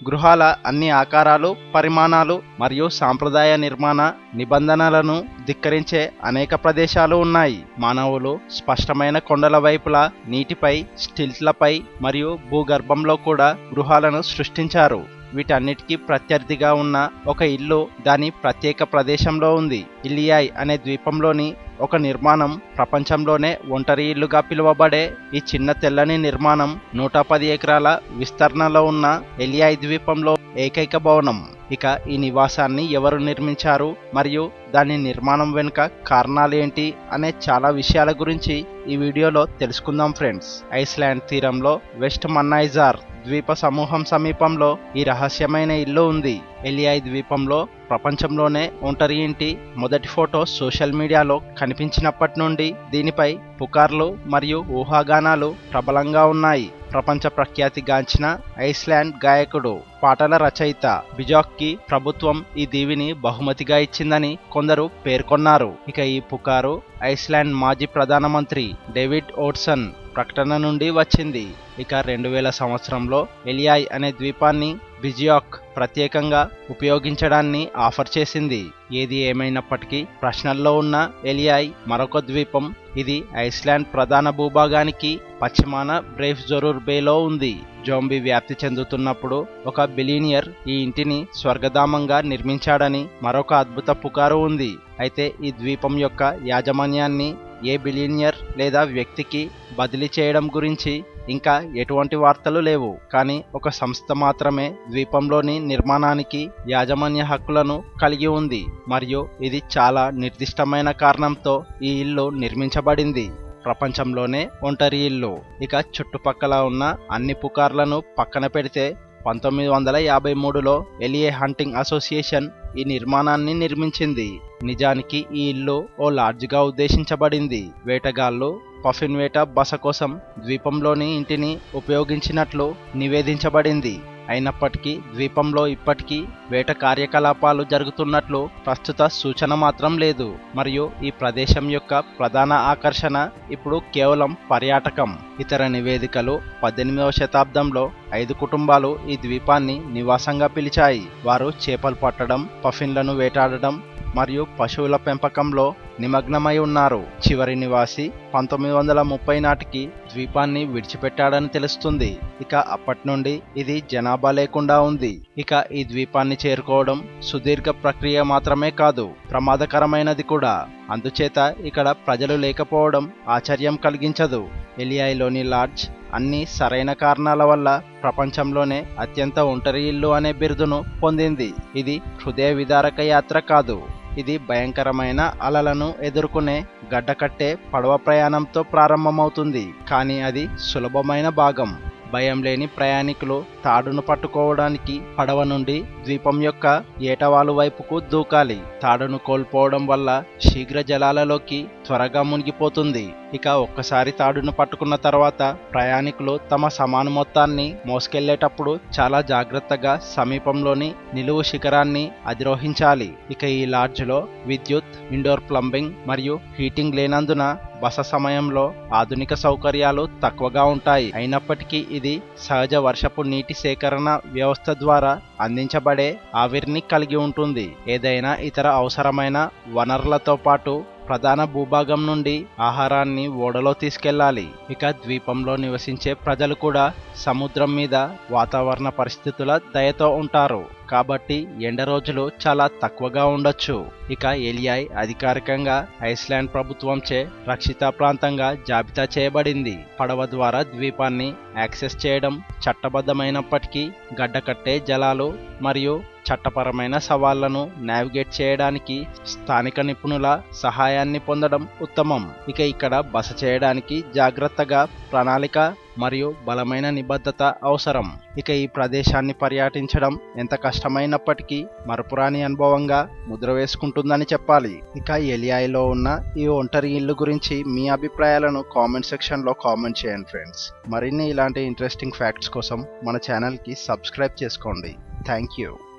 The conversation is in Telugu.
గృహాల అన్ని ఆకారాలు పరిమాణాలు మరియు సాంప్రదాయ నిర్మాణ నిబంధనలను ధిక్కరించే అనేక ప్రదేశాలు ఉన్నాయి. మానవులు స్పష్టమైన కొండల వైపులా నీటిపై స్టిల్ట్లపై మరియు భూగర్భంలో కూడా గృహాలను సృష్టించారు. వీటన్నిటికీ ప్రత్యర్థిగా ఉన్న ఒక ఇల్లు దాని ప్రత్యేక ప్రదేశంలో ఉంది. ఇలియాయ్ అనే ద్వీపంలోని ఒక నిర్మాణం ప్రపంచంలోనే ఒంటరి ఇల్లుగా పిలువబడే ఈ చిన్న తెల్లని నిర్మాణం నూట పది ఎకరాల విస్తరణలో ఉన్న ఎలియాయి ద్వీపంలో ఏకైక భవనం. ఇక ఈ నివాసాన్ని ఎవరు నిర్మించారు? మరియు దాని నిర్మాణం వెనుక కారణాలు ఏంటి? అనే చాలా విషయాల గురించి ఈ వీడియోలో తెలుసుకుందాం ఫ్రెండ్స్. ఐస్లాండ్ తీరంలో వెస్ట్ మన్నైజార్ ద్వీప సమూహం సమీపంలో ఈ రహస్యమైన ఇల్లు ఉంది. ఎలియాయి ద్వీపంలో ప్రపంచంలోనే ఒంటరి ఇంటి మొదటి ఫోటో సోషల్ మీడియాలో కనిపించినప్పటి నుండి దీనిపై పుకార్లు మరియు ఊహాగానాలు ప్రబలంగా ఉన్నాయి. ప్రపంచ ప్రఖ్యాతిగాంచిన ఐస్లాండ్ గాయకుడు పాటల రచయిత బిజాక్కి ప్రభుత్వం ఈ దీవిని బహుమతిగా ఇచ్చిందని కొందరు పేర్కొన్నారు. ఇక ఈ పుకారు ఐస్లాండ్ మాజీ ప్రధానమంత్రి డేవిడ్ ఓట్సన్ ప్రకటన నుండి వచ్చింది. ఇక రెండు వేల సంవత్సరంలో ఎలియాయ్ అనే ద్వీపాన్ని బిజియాక్ ప్రత్యేకంగా ఉపయోగించడాన్ని ఆఫర్ చేసింది. ఏది ఏమైనప్పటికీ ప్రశ్నల్లో ఉన్న ఎలియాయ్ మరొక ద్వీపం. ఇది ఐస్లాండ్ ప్రధాన భూభాగానికి పశ్చిమాన బ్రేఫ్ జొరూర్ బేలో ఉంది. జోంబీ వ్యాప్తి చెందుతున్నప్పుడు ఒక బిలీనియర్ ఈ ఇంటిని స్వర్గధామంగా నిర్మించాడని మరొక అద్భుత పుకారు ఉంది. అయితే ఈ ద్వీపం యొక్క యాజమాన్యాన్ని ఏ బిలీనియర్ లేదా వ్యక్తికి బదిలీ చేయడం గురించి ఇంకా ఎటువంటి వార్తలు లేవు. కానీ ఒక సంస్థ మాత్రమే ద్వీపంలోని నిర్మాణానికి యాజమాన్య హక్కులను కలిగి ఉంది. మరియు ఇది చాలా నిర్దిష్టమైన కారణంతో ఈ ఇల్లు నిర్మించబడింది. ప్రపంచంలోనే ఒంటరి ఇల్లు. ఇక చుట్టుపక్కల ఉన్న అన్ని పుకార్లను పక్కన పెడితే పంతొమ్మిది వందల యాభై మూడులో ఎలియే హంటింగ్ అసోసియేషన్ ఈ నిర్మాణాన్ని నిర్మించింది. నిజానికి ఈ ఇల్లు ఓ లాడ్జ్గా ఉద్దేశించబడింది. వేటగాళ్ళు పఫిన్ వేట బస కోసం ద్వీపంలోని ఇంటిని ఉపయోగించినట్లు నివేదించబడింది. అయినప్పటికీ ద్వీపంలో ఇప్పటికీ వేట కార్యకలాపాలు జరుగుతున్నట్లు ప్రస్తుత సూచన మాత్రం లేదు. మరియు ఈ ప్రదేశం యొక్క ప్రధాన ఆకర్షణ ఇప్పుడు కేవలం పర్యాటకం. ఇతర నివేదికలు పద్దెనిమిదవ శతాబ్దంలో ఐదు కుటుంబాలు ఈ ద్వీపాన్ని నివాసంగా పిలిచాయి. వారు చేపలు పట్టడం పఫిన్లను వేటాడడం మరియు పశువుల పెంపకంలో నిమగ్నమై ఉన్నారు. చివరి నివాసి పంతొమ్మిది వందల ముప్పై నాటికి ద్వీపాన్ని విడిచిపెట్టాడని తెలుస్తుంది. ఇక అప్పటి నుండి ఇది జనాభా లేకుండా ఉంది. ఇక ఈ ద్వీపాన్ని చేరుకోవడం సుదీర్ఘ ప్రక్రియ మాత్రమే కాదు ప్రమాదకరమైనది కూడా. అందుచేత ఇక్కడ ప్రజలు లేకపోవడం ఆశ్చర్యం కలిగించదు. ఎలియాయిలోని లాడ్జ్ అన్ని సరైన కారణాల వల్ల ప్రపంచంలోనే అత్యంత ఒంటరి ఇల్లు అనే బిరుదును పొందింది. ఇది హృదయ విదారక యాత్ర కాదు. ఇది భయంకరమైన అలలను ఎదుర్కొనే గడ్డకట్టే పడవ ప్రయాణంతో ప్రారంభమవుతుంది. కానీ అది సులభమైన భాగం. భయం లేని ప్రయాణికులు తాడును పట్టుకోవడానికి పడవ నుండి ద్వీపం యొక్క ఏటవాలు వైపుకు దూకాలి. తాడును కోల్పోవడం వల్ల శీఘ్ర జలాలలోకి త్వరగా మునిగిపోతుంది. ఇక ఒక్కసారి తాడును పట్టుకున్న తర్వాత ప్రయాణికులు తమ సమాన మొత్తాన్ని మోసుకెళ్ళేటప్పుడు చాలా జాగ్రత్తగా సమీపంలోని నిలువు శిఖరాన్ని అధిరోహించాలి. ఇక ఈ లాడ్జ్లో విద్యుత్ ఇండోర్ ప్లంబింగ్ మరియు హీటింగ్ లేనందున బస సమయంలో ఆధునిక సౌకర్యాలు తక్కువగా ఉంటాయి. అయినప్పటికీ ఇది సహజ వర్షపు నీటి సేకరణ వ్యవస్థ ద్వారా అందించబడే ఆవిరిని కలిగి ఉంటుంది. ఏదైనా ఇతర అవసరమైన వనరులతో పాటు ప్రధాన భూభాగం నుండి ఆహారాన్ని ఓడలో తీసుకెళ్ళాలి ఇక ద్వీపంలో నివసించే ప్రజలు కూడా సముద్రం మీద వాతావరణ పరిస్థితుల దయతో ఉంటారు. కాబట్టి ఎండ రోజులు చాలా తక్కువగా ఉండొచ్చు. ఇక ఎలియాయ్ అధికారికంగా ఐస్లాండ్ ప్రభుత్వంచే రక్షిత ప్రాంతంగా జాబితా చేయబడింది. పడవ ద్వారా ద్వీపాన్ని యాక్సెస్ చేయడం చట్టబద్ధమైనప్పటికీ గడ్డకట్టే జలాలు మరియు చట్టపరమైన సవాళ్ళను నావిగేట్ చేయడానికి స్థానిక నిపుణుల సహాయాన్ని పొందడం ఉత్తమం. ఇక ఇక్కడ బస చేయడానికి జాగ్రత్తగా ప్రణాళిక మరియు బలమైన నిబద్ధత అవసరం. ఇక ఈ ప్రదేశాన్ని పర్యటించడం ఎంత కష్టమైనప్పటికీ మరపురాని అనుభవంగా ముద్ర వేసుకుంటుందని చెప్పాలి. ఇక ఎలియాయిలో ఉన్న ఈ ఒంటరి ఇల్లు గురించి మీ అభిప్రాయాలను కామెంట్ సెక్షన్లో కామెంట్ చేయండి ఫ్రెండ్స్. మరిన్ని ఇలాంటి ఇంట్రెస్టింగ్ ఫ్యాక్ట్స్ కోసం మన ఛానల్కి సబ్స్క్రైబ్ చేసుకోండి. Thank you.